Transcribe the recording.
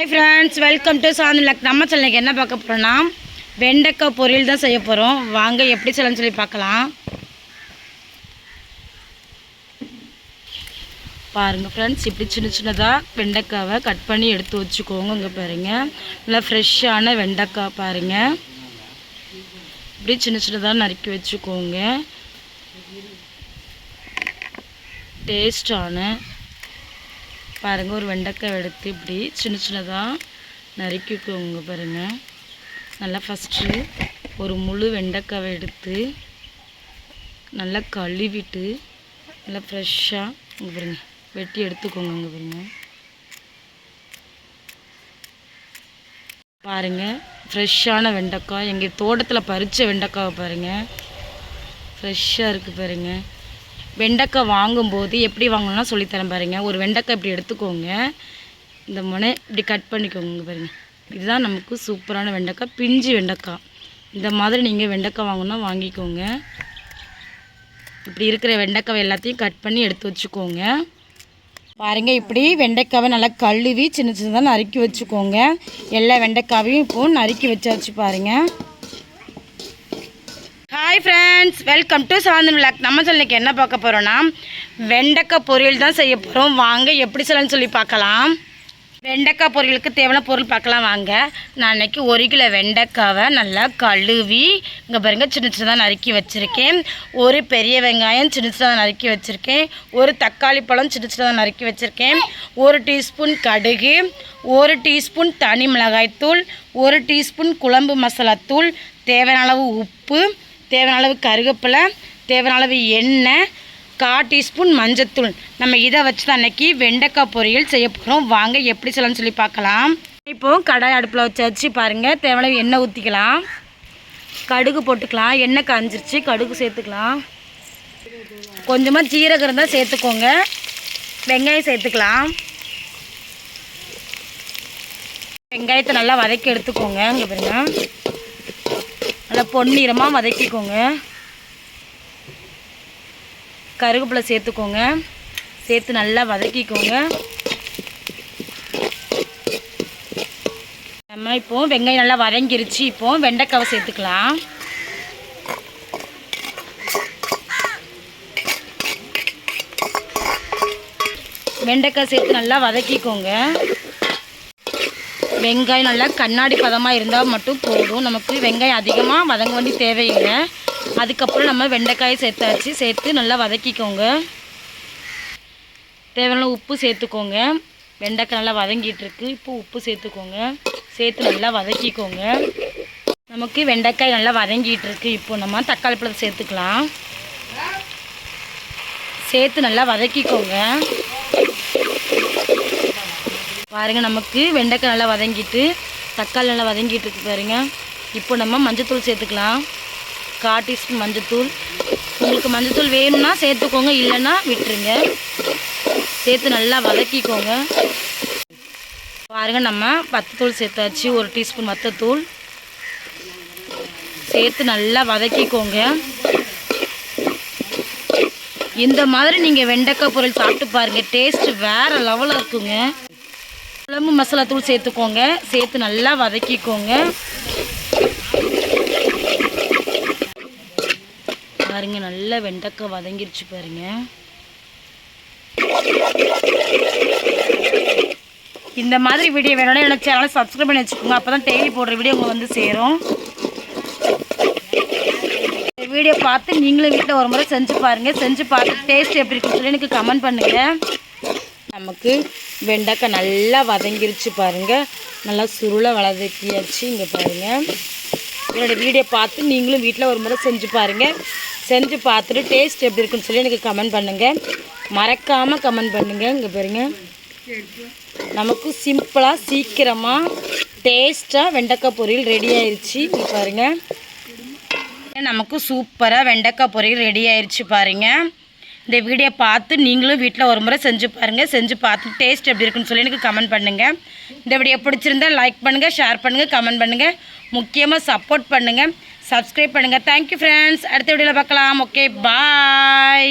Hi friends welcome to சாந்திலக் நம்ம சேனலுக்கு என்ன பார்க்க போகிறோன்னா வெண்டைக்காய் பொரியல் தான் செய்ய போகிறோம் வாங்க எப்படி செய்யலாம்னு சொல்லி பார்க்கலாம். பாருங்கள் ஃப்ரெண்ட்ஸ் இப்படி சின்ன சின்னதாக வெண்டைக்காவை கட் பண்ணி எடுத்து வச்சுக்கோங்க இங்கே பாருங்கள் நல்லா ஃப்ரெஷ்ஷான வெண்டைக்காய் பாருங்கள் இப்படி சின்ன சின்னதாக நறுக்கி வச்சுக்கோங்க. டேஸ்டான பாருங்கள் ஒரு வெண்டைக்காய் எடுத்து இப்படி சின்ன சின்னதாக நறுக்கிக்கோங்க பாருங்கள் நல்லா ஃபஸ்ட்டு ஒரு முழு வெண்டைக்காவை எடுத்து நல்லா கழுவிட்டு நல்லா ஃப்ரெஷ்ஷாக இங்கே பாருங்க வெட்டி எடுத்துக்கோங்க இங்கே பாருங்க. பாருங்கள் ஃப்ரெஷ்ஷான வெண்டைக்காய் எங்கள் தோட்டத்தில் பறித்த வெண்டைக்காவை பாருங்கள் ஃப்ரெஷ்ஷாக இருக்குது பாருங்கள் வெண்டைக்காய் வாங்கும்போது எப்படி வாங்கணும்னா சொல்லித்தரேன் பாருங்கள் ஒரு வெண்டைக்காய் இப்படி எடுத்துக்கோங்க. இந்த முனை இப்படி கட் பண்ணிக்கோங்க பாருங்கள் இதுதான் நமக்கு சூப்பரான வெண்டைக்காய். பிஞ்சு வெண்டைக்காய். இந்த மாதிரி நீங்கள் வெண்டைக்காய் வாங்கணும்னா வாங்கிக்கோங்க. இப்படி இருக்கிற வெண்டைக்காவை எல்லாத்தையும் கட் பண்ணி எடுத்து வச்சுக்கோங்க. பாருங்கள் இப்படி வெண்டைக்காவை நல்லா கழுவி சின்ன சின்னதாக நறுக்கி வச்சுக்கோங்க. எல்லா வெண்டைக்காவையும் இப்போ நறுக்கி வச்சாச்சு பாருங்கள் hi friends welcome to Santhan vlog நம்ம சொல்லிக்கு என்ன பார்க்க போகிறோன்னா வெண்டைக்காய் பொரியல் தான் செய்ய போகிறோம் வாங்க எப்படி செய்யலாம்னு சொல்லி பார்க்கலாம். வெண்டைக்காய் பொரியலுக்கு தேவையான பொருள் பார்க்கலாம் வாங்க. நான் அன்றைக்கி ஒரு கிலோ வெண்டைக்காவை நல்லா கழுவி இங்கே பாருங்க சின்ன சின்னதாக நறுக்கி வச்சுருக்கேன். ஒரு பெரிய வெங்காயம் சின்ன சின்னதாக நறுக்கி வச்சுருக்கேன். ஒரு தக்காளி பழம் சின்ன சின்னதாக நறுக்கி வச்சுருக்கேன். ஒரு டீஸ்பூன் கடுகு ஒரு டீஸ்பூன் தனி மிளகாய்த்தூள் ஒரு டீஸ்பூன் குழம்பு மசாலாத்தூள் தேவையான அளவு உப்பு தேவையான அளவு கருவேப்பிலை தேவையான அளவு எண்ணெய் கா டீஸ்பூன் மஞ்சத்தூள். நம்ம இதை வச்சு தான் அன்னைக்கு வெண்டைக்காய் பொரியல் செய்ய போகிறோம் வாங்க எப்படி செய்யலாம்னு சொல்லி பார்க்கலாம். இப்போ கடாய் அடுப்பில் வச்சு வச்சு பாருங்கள் தேவையான எண்ணெய் ஊற்றிக்கலாம் கடுகு போட்டுக்கலாம். எண்ணெய் காஞ்சிருச்சு. கடுகு சேர்த்துக்கலாம். கொஞ்சமாக ஜீரகம் இருந்தால் சேர்த்துக்கோங்க. வெங்காயம் சேர்த்துக்கலாம். வெங்காயத்தை நல்லா வதக்கி எடுத்துக்கோங்க. இங்கே பாருங்கள் நல்லா பொன்னிறமாக வதக்கிக்கோங்க. கருவேப்பிலை சேர்த்துக்கோங்க. சேர்த்து நல்லா வதக்கிக்கோங்க. நம்ம இப்போ வெங்காயம் நல்லா வதங்கிருச்சு. இப்போ வெண்டைக்காவை சேர்த்துக்கலாம். வெண்டைக்காய் சேர்த்து நல்லா வதக்கிக்கோங்க. வெங்காயம் நல்லா கண்ணாடி பதமாக இருந்தால் மட்டும் போதும். நமக்கு வெங்காயம் அதிகமாக வதங்க வேண்டிய தேவையில்லை. அதுக்கப்புறம் நம்ம வெண்டைக்காயை சேர்த்தாச்சு. சேர்த்து நல்லா வதக்கிக்கோங்க. தேவையான உப்பு சேர்த்துக்கோங்க. வெண்டைக்காய் நல்லா வதங்கிட்டுருக்கு இப்போ உப்பு சேர்த்துக்கோங்க. சேர்த்து நல்லா வதக்கிக்கோங்க. நமக்கு வெண்டைக்காய் நல்லா வதங்கிட்டுருக்கு இப்போ நம்ம தக்காளி பழத்தை சேர்த்துக்கலாம். சேர்த்து நல்லா வதக்கிக்கோங்க. பாருங்க நமக்கு வெண்டைக்காய் நல்லா வதங்கிட்டு தக்காளி நல்லா வதங்கிட்டு இருக்கு பாருங்க. இப்போ நம்ம மஞ்சத்தூள் சேர்த்துக்கலாம். கா டீஸ்பூன் மஞ்சத்தூள். உங்களுக்கு மஞ்சத்தூள் வேணும்னா சேர்த்துக்கோங்க இல்லைன்னா விட்டுருங்க. சேர்த்து நல்லா வதக்கிக்கோங்க. பாருங்க நம்ம வத்தத்தூள் சேர்த்தாச்சு ஒரு டீஸ்பூன் வத்தத்தூள். சேர்த்து நல்லா வதக்கிக்கோங்க. இந்த மாதிரி நீங்கள் வெண்டைக்காய் பொருள் சாப்பிட்டு பாருங்கள் டேஸ்ட் வேறு லெவலில் இருக்குங்க. குழம்பு மசாலா தூள் சேர்த்துக்கோங்க. சேர்த்து நல்லா வதக்கிக்கோங்க. பாருங்க நல்லா வெண்டைக்காய் வதங்கிருச்சு பாருங்க. இந்த மாதிரி வீடியோ வேணும்னா எனக்கு சேனலை சப்ஸ்கிரைப் பண்ணி வச்சுக்கோங்க. அப்போ தான் டெய்லி போடுற வீடியோ உங்களுக்கு வந்து சேரும். வீடியோ பார்த்து நீங்களும் வீட்டில் ஒரு முறை செஞ்சு பாருங்கள் செஞ்சு பார்த்து டேஸ்ட் எப்படி இருக்குன்னு சொல்லி எனக்கு கமெண்ட் பண்ணுங்கள் நமக்கு வெண்டைக்காய் நல்லா வதங்கிருச்சு பாருங்கள் நல்லா சுருளை வளர்த்தியாச்சு இங்கே பாருங்கள் என்னோடய வீடியோ பார்த்து நீங்களும் வீட்டில் ஒரு முறை செஞ்சு பாருங்கள் செஞ்சு பார்த்துட்டு டேஸ்ட் எப்படி இருக்குன்னு சொல்லி எனக்கு கமெண்ட் பண்ணுங்கள் மறக்காமல் கமெண்ட் பண்ணுங்கள் இங்கே பாருங்கள் நமக்கு சிம்பிளாக சீக்கிரமாக டேஸ்ட்டாக வெண்டைக்காய் பொரியல் ரெடி ஆயிடுச்சு இங்கே பாருங்கள் நமக்கு சூப்பராக வெண்டைக்காய் பொரியல் ரெடி ஆயிடுச்சு பாருங்கள் இந்த வீடியோ பார்த்து நீங்களும் வீட்டில் ஒரு முறை செஞ்சு பாருங்கள் செஞ்சு பார்த்து டேஸ்ட் எப்படி இருக்குன்னு சொல்லி எனக்கு கமெண்ட் பண்ணுங்கள் இந்த வீடியோ பிடிச்சிருந்தா லைக் பண்ணுங்கள் ஷேர் பண்ணுங்கள் கமெண்ட் பண்ணுங்கள் முக்கியமாக சப்போர்ட் பண்ணுங்கள் சப்ஸ்கிரைப் பண்ணுங்கள் தேங்க்யூ ஃப்ரெண்ட்ஸ் அடுத்த வீடியோவில் பார்க்கலாம். Okay bye